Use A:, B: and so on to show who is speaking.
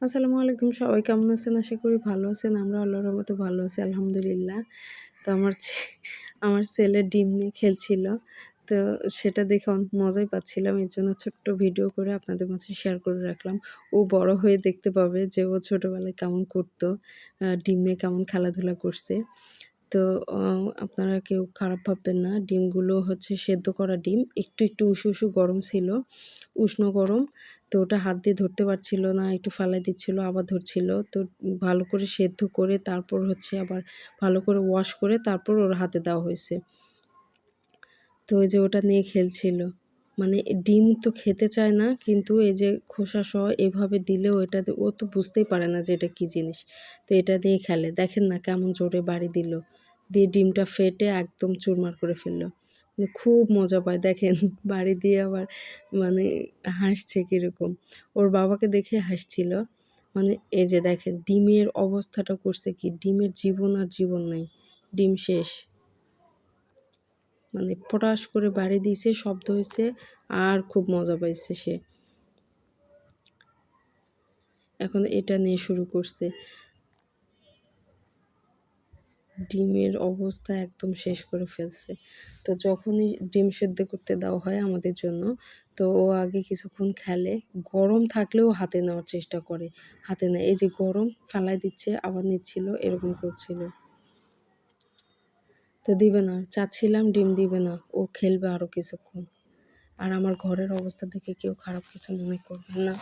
A: আসসালামু আলাইকুম, সবাই কেমন আছেন? আশা করি ভালো আছেন। আমরা আল্লাহর মতো ভালো আছি, আলহামদুলিল্লাহ। তো আমার আমার ছেলে ডিম নিয়ে খেলছিল। তো সেটা দেখে অনেক মজাই পাচ্ছিলাম। এর জন্য ছোট্ট ভিডিও করে আপনাদের মাঝে শেয়ার করে রাখলাম। ও বড় হয়ে দেখতে পাবে যে ও ছোটোবেলায় কেমন করতো ডিম নিয়ে কেমন খেলাধুলা করছে। তো আপনারা কেউ খারাপ ভাববেন না। ডিমগুলো হচ্ছে সেদ্ধ করা ডিম। একটু একটু উষু উষু গরম ছিল, উষ্ণ গরম। তো ওটা হাত দিয়ে ধরতে পারছিল না, একটু ফালাই দিচ্ছিল, আবার ধরছিল। তো ভালো করে সেদ্ধ করে তারপর হচ্ছে আবার ভালো করে ওয়াশ করে তারপর ওর হাতে দেওয়া হয়েছে। তো ওই যে ওটা নিয়ে খেলছিল। মানে ডিম তো খেতে চায় না, কিন্তু এই যে খোসা সহ এভাবে দিলেও এটা ও তো বুঝতেই পারে না যে এটা কী জিনিস। তো এটা দিয়ে খেলে। দেখেন না কেমন জোরে বাড়ি দিল। দিয়ে ডিমটা ফেটে একদম চুরমার করে ফেলল। মানে খুব মজা পায়। দেখেন, বাড়ি দিয়ে আবার মানে হাসছে কীরকম। ওর বাবাকে দেখে হাসছিল। মানে এই যে দেখেন, ডিমের অবস্থাটা করছে কি? ডিমের জীবন আর জীবন নাই। ডিম শেষ। মানে পটাশ করে বাড়ি দিয়েছে, শব্দ হয়েছে, আর খুব মজা পাইছে সে। এখন এটা নিয়ে শুরু করছে। ডিমের অবস্থা একদম শেষ করে ফেলছে। তো যখনই ডিম সেদ্ধ করতে দেওয়া হয় আমাদের জন্য, তো ও আগে কিছুক্ষণ খেলে। গরম থাকলেও হাতে নেওয়ার চেষ্টা করে, হাতে নেয়। এই যে গরম ফেলাই দিচ্ছে, আবার নিচ্ছিল, এরকম করছিল। তো দিবে না, চাচ্ছিলাম ডিম দিবে না, ও খেলবে আরও কিছুক্ষণ। আর আমার ঘরের অবস্থা দেখে কেউ খারাপ কিছু মনে করবে না।